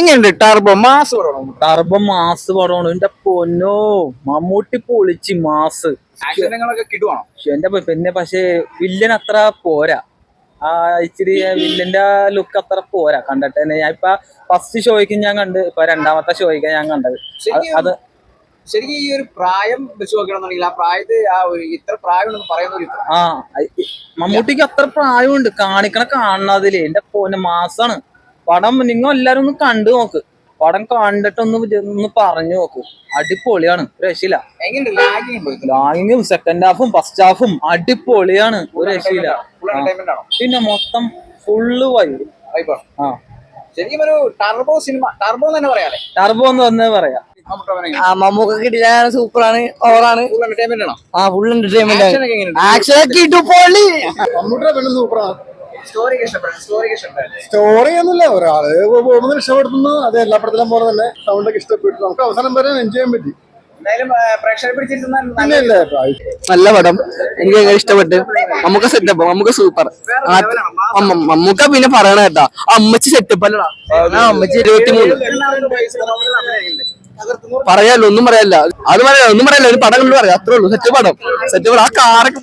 എങ്ങനെയുണ്ട് Turbo mass പടം Turbo mass പടമാണ് എന്റെ പൊന്നോ മമ്മൂട്ടി പൊളിച്ച് മാസ്. എന്റെ പിന്നെ പക്ഷേ വില്ലൻ അത്ര പോരാ. ആ ഇച്ചിരി വില്ലന്റെ ലുക്ക് അത്ര പോരാ. കണ്ടിട്ട് ഞാൻ ഇപ്പൊ ഫസ്റ്റ് ഷോയ്ക്ക് ഞാൻ കണ്ട് ഇപ്പൊ രണ്ടാമത്തെ ഷോയ്ക്ക് ഞാൻ കണ്ടത്. അത് ശരിക്കും ഈ ഒരു പ്രായം വെച്ച് നോക്കണമെന്നുണ്ടെങ്കിൽ ആ പ്രായത്തിൽ ആ ഒരു ഇത്ര പ്രായം ഉണ്ടെന്ന് പറയുന്ന ആ മമ്മൂട്ടിക്ക് അത്ര പ്രായമുണ്ട്. കാണിക്കണ കാണുന്നതിൽ. എന്റെ പോന്നെ മാസാണ്. പടം നിങ്ങൾ എല്ലാരും ഒന്ന് കണ്ടു നോക്ക്. പടം കണ്ടിട്ടൊന്ന് ഒന്ന് പറഞ്ഞു നോക്കൂ. അടിപൊളിയാണ്. ഒരു രക്ഷയില്ല. എങ്ങനെയുണ്ട്? ലാഗിങ് ഉണ്ടോ ഇതിൽ സെക്കൻഡ് ഹാഫും ഫസ്റ്റ് ഹാഫും അടിപൊളിയാണ്. ഒരു രക്ഷയില്ല. പിന്നെ മൊത്തം ഫുള്ള് വൈബ് ആ. ശരിക്കും ഒരു ടർബോ സിനിമ ടർബോ എന്ന് തന്നെ പറയാല്ലേ? ടർബോ എന്ന് തന്നെ പറയാം. ആ മമ്മൂക്ക കിട്ടിയാണ് സൂപ്പറാണ് ഓവറാണ് ആ ഫുൾ എന്റർടൈൻമെന്റ് ആക്ഷൻ ഒക്കെ ആക്ഷൻ ഒക്കെ ഇട്ടു പൊളി. മമ്മൂട്ടിയുടെ പെണ്ണ് സൂപ്പറാണ് സ്റ്റോറി ഒന്നുമില്ല ഒരാൾ പോകുന്നത് ഇഷ്ടപ്പെടുന്നു അത് എല്ലാ പടത്തിലും പോലെ തന്നെ സൗണ്ട് ഇഷ്ടപ്പെട്ടു. നമുക്ക് അവസാനം വരെ എൻജോയ് ചെയ്യാൻ പറ്റി. നല്ല പടം. എനിക്ക് ഭയങ്കര ഇഷ്ടപ്പെട്ട്. നമുക്ക് സെറ്റപ്പ് നമുക്ക് സൂപ്പർ നമുക്ക് പിന്നെ പറയണ കേട്ടാ അമ്മച്ചി സെറ്റപ്പ് അല്ലടാ. അമ്മച്ചി ഇരുപത്തി മൂന്ന് പറയാലോ ഒന്നും പറയാല്ല. അത് പറയാ ഒന്നും പറയാല്ല ഒരു പടം കണ്ടു പറയാം. അത്രേ ഉള്ളൂ സെറ്റ് പടം. സെറ്റ് പടം ആ കാറൊക്കെ